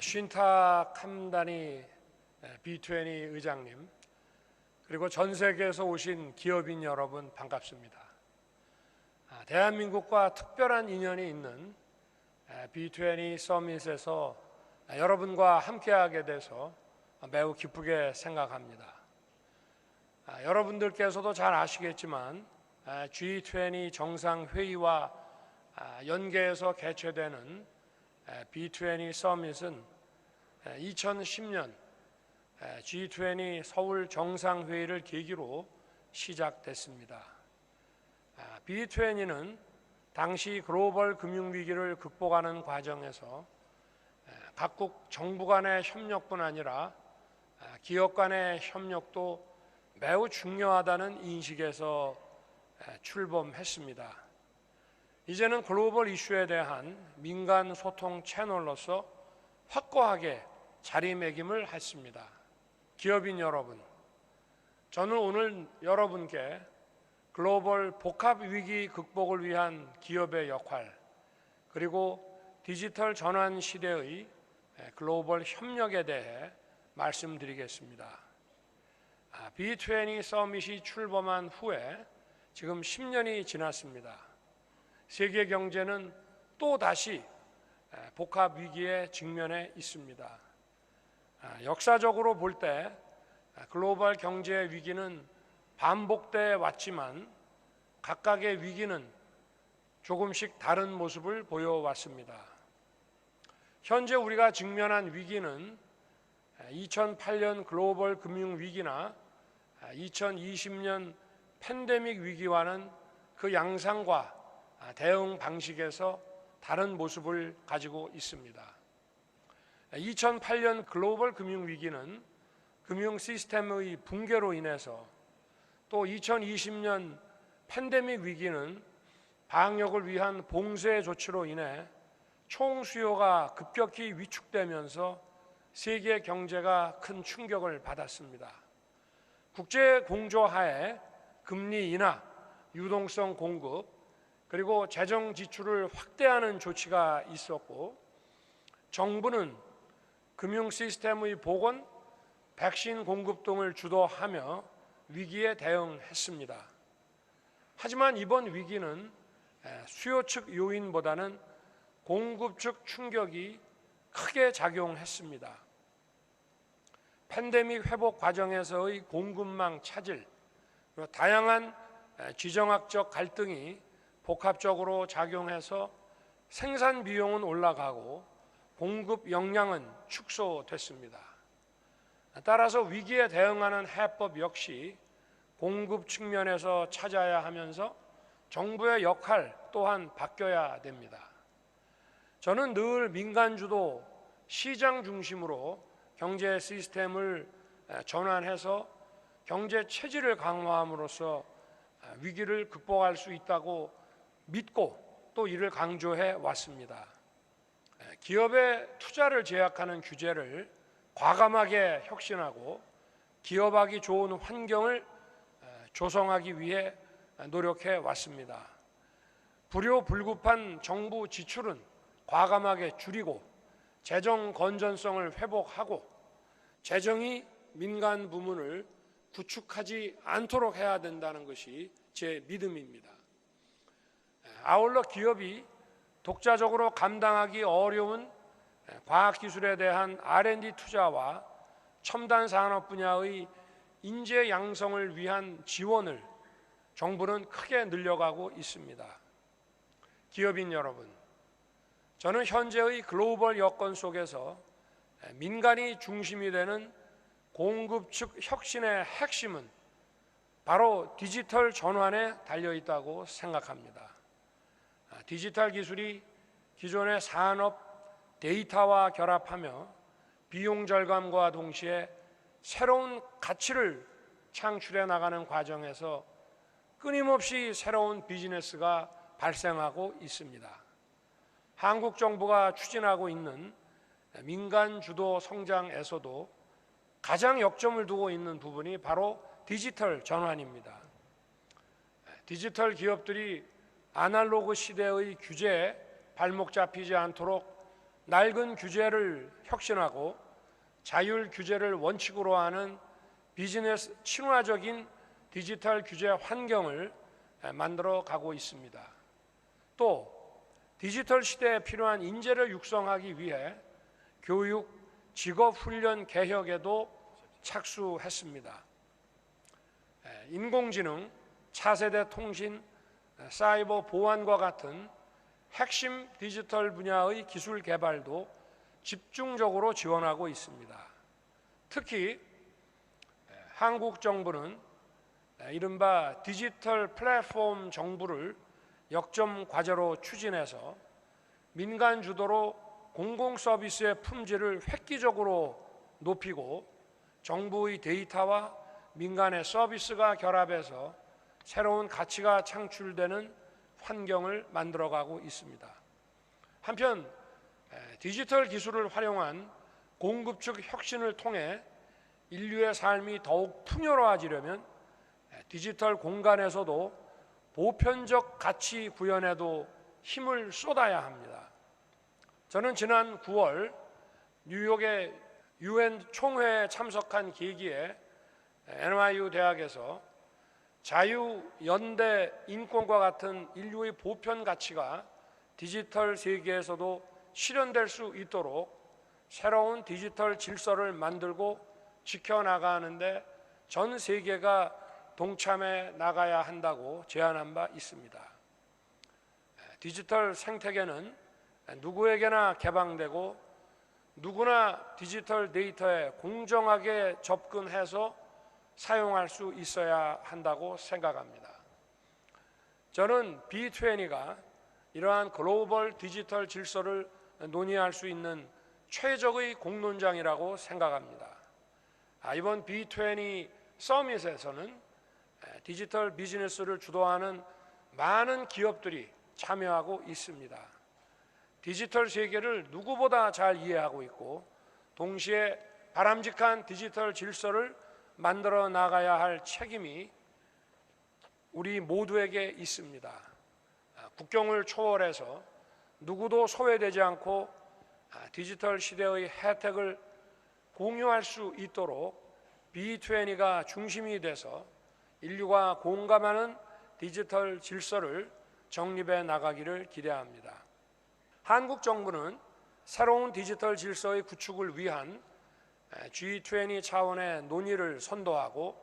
신탁 함단이 B20 의장님 그리고 전 세계에서 오신 기업인 여러분 반갑습니다. 아, 대한민국과 특별한 인연이 있는 B20 서밋에서 여러분과 함께하게 돼서 매우 기쁘게 생각합니다. 아, 여러분들께서도 잘 아시겠지만 G20 정상회의와 아, 연계해서 개최되는 B20 서밋은 2010년 G20 서울 정상회의를 계기로 시작됐습니다. 아, B20는 당시 글로벌 금융위기를 극복하는 과정에서 각국 정부 간의 협력뿐 아니라 기업 간의 협력도 매우 중요하다는 인식에서 출범했습니다. 이제는 글로벌 이슈에 대한 민간 소통 채널로서 확고하게 자리매김을 했습니다. 기업인 여러분, 저는 오늘 여러분께 글로벌 복합 위기 극복을 위한 기업의 역할 그리고 디지털 전환 시대의 글로벌 협력에 대해 말씀드리겠습니다. B20 서밋이 출범한 후에 지금 10년이 지났습니다. 세계 경제는 또 다시 복합 위기에 직면해 있습니다. 아, 역사적으로 볼 때 글로벌 경제 위기는 반복돼 왔지만 각각의 위기는 조금씩 다른 모습을 보여왔습니다. 현재 우리가 직면한 위기는 2008년 글로벌 금융 위기나 2020년 팬데믹 위기와는 그 양상과 대응 방식에서 다른 모습을 가지고 있습니다. 2008년 글로벌 금융 위기는 금융 시스템의 붕괴로 인해서 또 2020년 팬데믹 위기는 방역을 위한 봉쇄 조치로 인해 총 수요가 급격히 위축되면서 세계 경제가 큰 충격을 받았습니다. 국제 공조하에 금리 인하, 유동성 공급, 그리고 재정 지출을 확대하는 조치가 있었고 정부는 금융 시스템의 복원, 백신 공급 등을 주도하며 위기에 대응했습니다. 하지만 이번 위기는 수요 측 요인보다는 공급 측 충격이 크게 작용했습니다. 팬데믹 회복 과정에서의 공급망 차질, 다양한 지정학적 갈등이 복합적으로 작용해서 생산 비용은 올라가고 공급 역량은 축소됐습니다. 따라서 위기에 대응하는 해법 역시 공급 측면에서 찾아야 하면서 정부의 역할 또한 바뀌어야 됩니다. 저는 늘 민간 주도 시장 중심으로 경제 시스템을 전환해서 경제 체질을 강화함으로써 위기를 극복할 수 있다고 믿고 또 이를 강조해 왔습니다. 기업의 투자를 제약하는 규제를 과감하게 혁신하고 기업하기 좋은 환경을 조성하기 위해 노력해 왔습니다. 불효불급한 정부 지출은 과감하게 줄이고 재정 건전성을 회복하고 재정이 민간 부문을 구축하지 않도록 해야 된다는 것이 제 믿음입니다. 아울러 기업이 독자적으로 감당하기 어려운 과학기술에 대한 R&D 투자와 첨단 산업 분야의 인재 양성을 위한 지원을 정부는 크게 늘려가고 있습니다. 기업인 여러분, 저는 현재의 글로벌 여건 속에서 민간이 중심이 되는 공급 측 혁신의 핵심은 바로 디지털 전환에 달려 있다고 생각합니다. 아, 디지털 기술이 기존의 산업 데이터와 결합하며 비용 절감과 동시에 새로운 가치를 창출해 나가는 과정에서 끊임없이 새로운 비즈니스가 발생하고 있습니다. 한국 정부가 추진하고 있는 민간 주도 성장에서도 가장 역점을 두고 있는 부분이 바로 디지털 전환입니다. 디지털 기업들이 아날로그 시대의 규제에 발목 잡히지 않도록 낡은 규제를 혁신하고 자율 규제를 원칙으로 하는 비즈니스 친화적인 디지털 규제 환경을 만들어 가고 있습니다. 또 디지털 시대에 필요한 인재를 육성하기 위해 교육, 직업 훈련 개혁에도 착수했습니다. 인공지능, 차세대 통신, 사이버 보안과 같은 핵심 디지털 분야의 기술 개발도 집중적으로 지원하고 있습니다. 특히 한국 정부는 이른바 디지털 플랫폼 정부를 역점 과제로 추진해서 민간 주도로 공공 서비스의 품질을 획기적으로 높이고 정부의 데이터와 민간의 서비스가 결합해서 새로운 가치가 창출되는 환경을 만들어가고 있습니다. 한편 디지털 기술을 활용한 공급 측 혁신을 통해 인류의 삶이 더욱 풍요로워지려면 디지털 공간에서도 보편적 가치 구현에도 힘을 쏟아야 합니다. 저는 지난 9월 뉴욕의 유엔 총회에 참석한 계기에 NYU 대학에서 자유, 연대, 인권과 같은 인류의 보편 가치가 디지털 세계에서도 실현될 수 있도록 새로운 디지털 질서를 만들고 지켜나가는데 전 세계가 동참해 나가야 한다고 제안한 바 있습니다. 디지털 생태계는 누구에게나 개방되고 누구나 디지털 데이터에 공정하게 접근해서 사용할 수 있어야 한다고 생각합니다. 저는 B20가 이러한 글로벌 디지털 질서를 논의할 수 있는 최적의 공론장이라고 생각합니다. 아, 이번 B20 서밋에서는 디지털 비즈니스를 주도하는 많은 기업들이 참여하고 있습니다. 디지털 세계를 누구보다 잘 이해하고 있고 동시에 바람직한 디지털 질서를 만들어 나가야 할 책임이 우리 모두에게 있습니다. 아, 국경을 초월해서 누구도 소외되지 않고 아, 디지털 시대의 혜택을 공유할 수 있도록 B20가 중심이 돼서 인류가 공감하는 디지털 질서를 정립해 나가기를 기대합니다. 한국 정부는 새로운 디지털 질서의 구축을 위한 G20 차원의 논의를 선도하고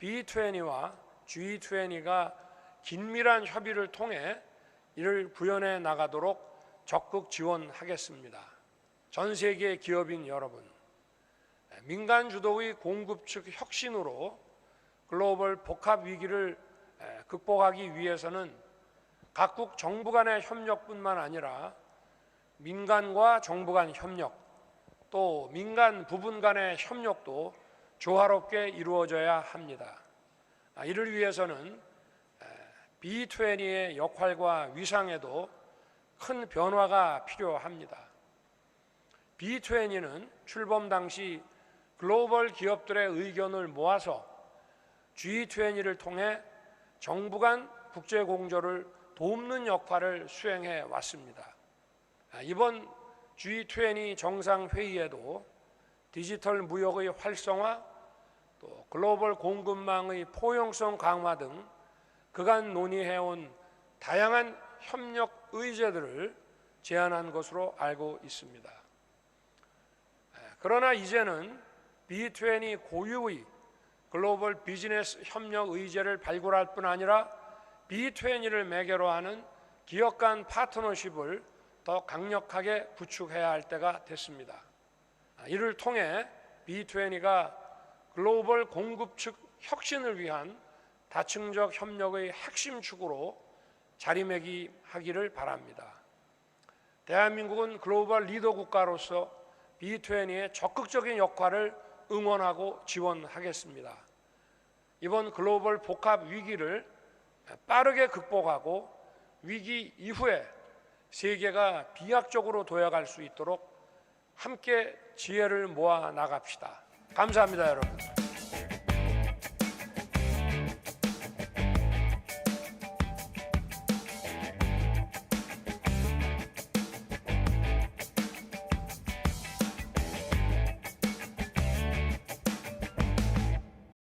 B20와 G20가 긴밀한 협의를 통해 이를 구현해 나가도록 적극 지원하겠습니다. 전 세계 기업인 여러분, 민간 주도의 공급 측 혁신으로 글로벌 복합 위기를 극복하기 위해서는 각국 정부 간의 협력뿐만 아니라 민간과 정부 간 협력, 또 민간 부분 간의 협력도 조화롭게 이루어져야 합니다. 아, 이를 위해서는 B20의 역할과 위상에도 큰 변화가 필요합니다. B20는 출범 당시 글로벌 기업들의 의견을 모아서 G20를 통해 정부 간 국제 공조를 돕는 역할을 수행해 왔습니다. 아, 이번 G20 정상회의에도 디지털 무역의 활성화, 또 글로벌 공급망의 포용성 강화 등 그간 논의해온 다양한 협력 의제들을 제안한 것으로 알고 있습니다. 그러나 이제는 B20 고유의 글로벌 비즈니스 협력 의제를 발굴할 뿐 아니라 B20를 매개로 하는 기업 간 파트너십을 더 강력하게 구축해야 할 때가 됐습니다. 아, 이를 통해 B20가 글로벌 공급 측 혁신을 위한 다층적 협력의 핵심 축으로 자리매김하기를 바랍니다. 대한민국은 글로벌 리더 국가로서 B20의 적극적인 역할을 응원하고 지원하겠습니다. 이번 글로벌 복합 위기를 빠르게 극복하고 위기 이후에 세계가 비약적으로 도약할 수 있도록 함께 지혜를 모아 나갑시다. 감사합니다, 여러분.